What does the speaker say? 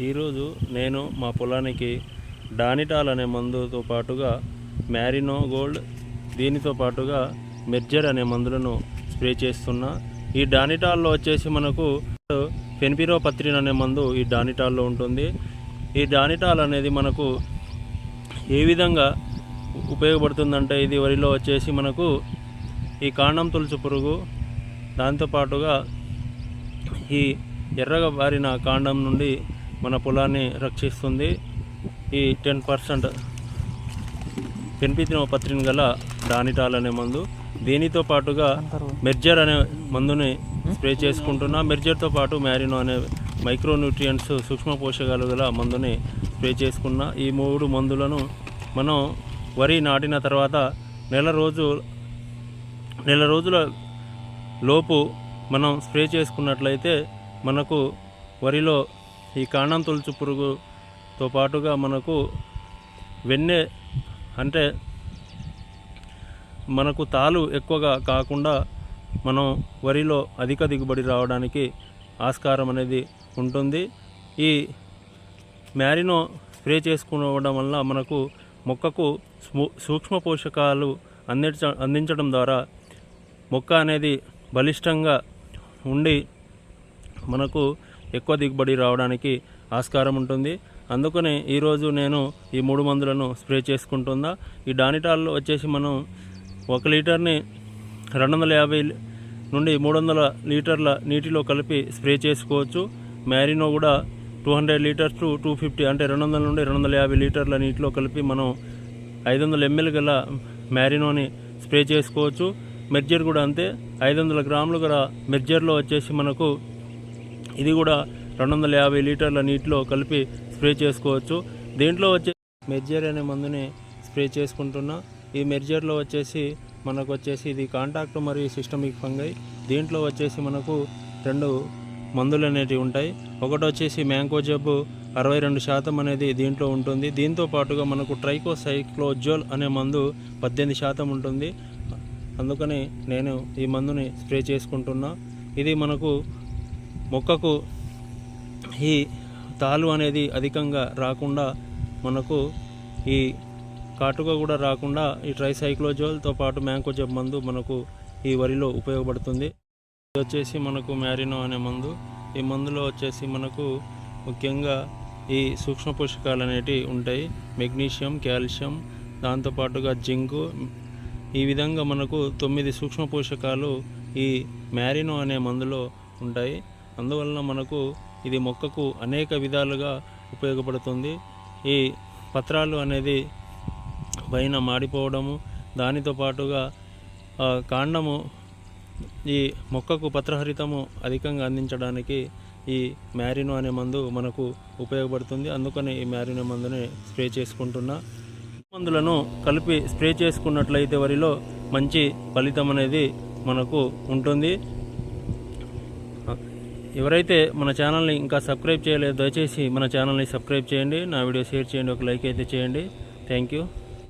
ఈరోజు నేను మా పొలానికి డానిటాల్ అనే మందుతో పాటుగా మ్యారినో గోల్డ్ దీనితో పాటుగా మెర్జర్ అనే మందులను స్ప్రే చేస్తున్నా. ఈ డానిటాల్లో వచ్చేసి మనకు ఫెన్పిరోపత్రిన్ అనే మందు ఈ డానిటాల్లో ఉంటుంది. ఈ డానిటాల్ అనేది మనకు ఏ విధంగా ఉపయోగపడుతుందంటే ఇది వరిలో వచ్చేసి మనకు ఈ కాండం తులుచు పురుగు దాంతోపాటుగా ఈ ఎర్రగా బారిన కాండం నుండి మన పొలాన్ని రక్షిస్తుంది. ఈ టెన్ పర్సెంట్ పెన్పితినోపత్రిన్ గల డానిటాల్ అనే మందు. దీనితో పాటుగా మెర్జర్ అనే మందుని స్ప్రే చేసుకుంటున్నా మెర్జర్తో పాటు మ్యారినో అనే మైక్రో న్యూట్రియంట్స్ సూక్ష్మ పోషకాలు గల మందుని స్ప్రే చేసుకున్న. ఈ మూడు మందులను మనం వరి నాటిన తర్వాత నెల రోజు నెల రోజుల లోపు మనం స్ప్రే చేసుకున్నట్లయితే మనకు వరిలో ఈ కాండం తొలుచు పురుగుతో పాటుగా మనకు వెన్నె అంటే మనకు తాలు ఎక్కువగా కాకుండా మనం వరిలో అధిక దిగుబడి రావడానికి ఆస్కారం అనేది ఉంటుంది. ఈ మ్యారినో స్ప్రే చేసుకోవడం వల్ల మనకు మొక్కకు సూక్ష్మ పోషకాలు అందించ అందించడం ద్వారా మొక్క అనేది బలిష్టంగా ఉండి మనకు ఎక్కువ దిగుబడి రావడానికి ఆస్కారం ఉంటుంది. అందుకనే ఈరోజు నేను ఈ మూడు మందులను స్ప్రే చేసుకుంటుందా. ఈ డానిటాల్లో వచ్చేసి మనం ఒక లీటర్ని రెండు వందల యాభై నుండి మూడు వందల లీటర్ల నీటిలో కలిపి స్ప్రే చేసుకోవచ్చు. మ్యారినో కూడా two hundred litres to two fifty అంటే రెండు వందల నుండి రెండు వందల యాభై లీటర్ల నీటిలో కలిపి మనం ఐదు వందల ఎంఎల్ గల మ్యారినోని స్ప్రే చేసుకోవచ్చు. మెర్జర్ కూడా అంతే. ఐదు వందల గ్రాములు గల మెర్జర్లో వచ్చేసి మనకు ఇది కూడా రెండు వందల యాభై లీటర్ల నీటిలో కలిపి స్ప్రే చేసుకోవచ్చు. దీంట్లో వచ్చే మెర్జర్ అనే మందుని స్ప్రే చేసుకుంటున్నా. ఈ మెర్జర్లో వచ్చేసి మనకు వచ్చేసి ఇది కాంటాక్ట్ మరియు సిస్టమిక్ ఫంగై. దీంట్లో వచ్చేసి మనకు రెండు మందులు అనేటివి ఉంటాయి. ఒకటి వచ్చేసి మ్యాంకో జబ్బు అరవై రెండు శాతం అనేది దీంట్లో ఉంటుంది. దీంతో పాటుగా మనకు ట్రైకోసైక్లోజోల్ అనే మందు పద్దెనిమిది శాతం ఉంటుంది. అందుకని నేను ఈ మందుని స్ప్రే చేసుకుంటున్నా. ఇది మనకు మొక్కకు ఈ తాలు అనేది అధికంగా రాకుండా మనకు ఈ కాటుక కూడా రాకుండా ఈ ట్రైసైక్లోజోల్తో పాటు మ్యాంకోజబ్ మందు మనకు ఈ వరిలో ఉపయోగపడుతుంది. ఇది వచ్చేసి మనకు మ్యారినో అనే మందు. ఈ మందులో వచ్చేసి మనకు ముఖ్యంగా ఈ సూక్ష్మ పోషకాలు అనేటివి ఉంటాయి. మెగ్నీషియం కాల్షియం దాంతోపాటుగా జింకు. ఈ విధంగా మనకు తొమ్మిది సూక్ష్మ పోషకాలు ఈ మ్యారినో అనే మందులో ఉంటాయి. అందువలన మనకు ఇది మొక్కకు అనేక విధాలుగా ఉపయోగపడుతుంది. ఈ పత్రాలు అనేది పైన మాడిపోవడము దానితో పాటుగా కాండము ఈ మొక్కకు పత్రహరితము అధికంగా అందించడానికి ఈ మ్యారినో అనే మందు మనకు ఉపయోగపడుతుంది. అందుకని ఈ మ్యారినో మందుని స్ప్రే చేసుకుంటున్నా. మందులను కలిపి స్ప్రే చేసుకున్నట్లయితే వరిలో మంచి ఫలితం అనేది మనకు ఉంటుంది. ఎవరైతే మన ఛానల్ని ఇంకా సబ్స్క్రైబ్ చేయలేదు దయచేసి మన ఛానల్ని సబ్స్క్రైబ్ చేయండి. నా వీడియో షేర్ చేయండి. ఒక లైక్ అయితే చేయండి. Thank you.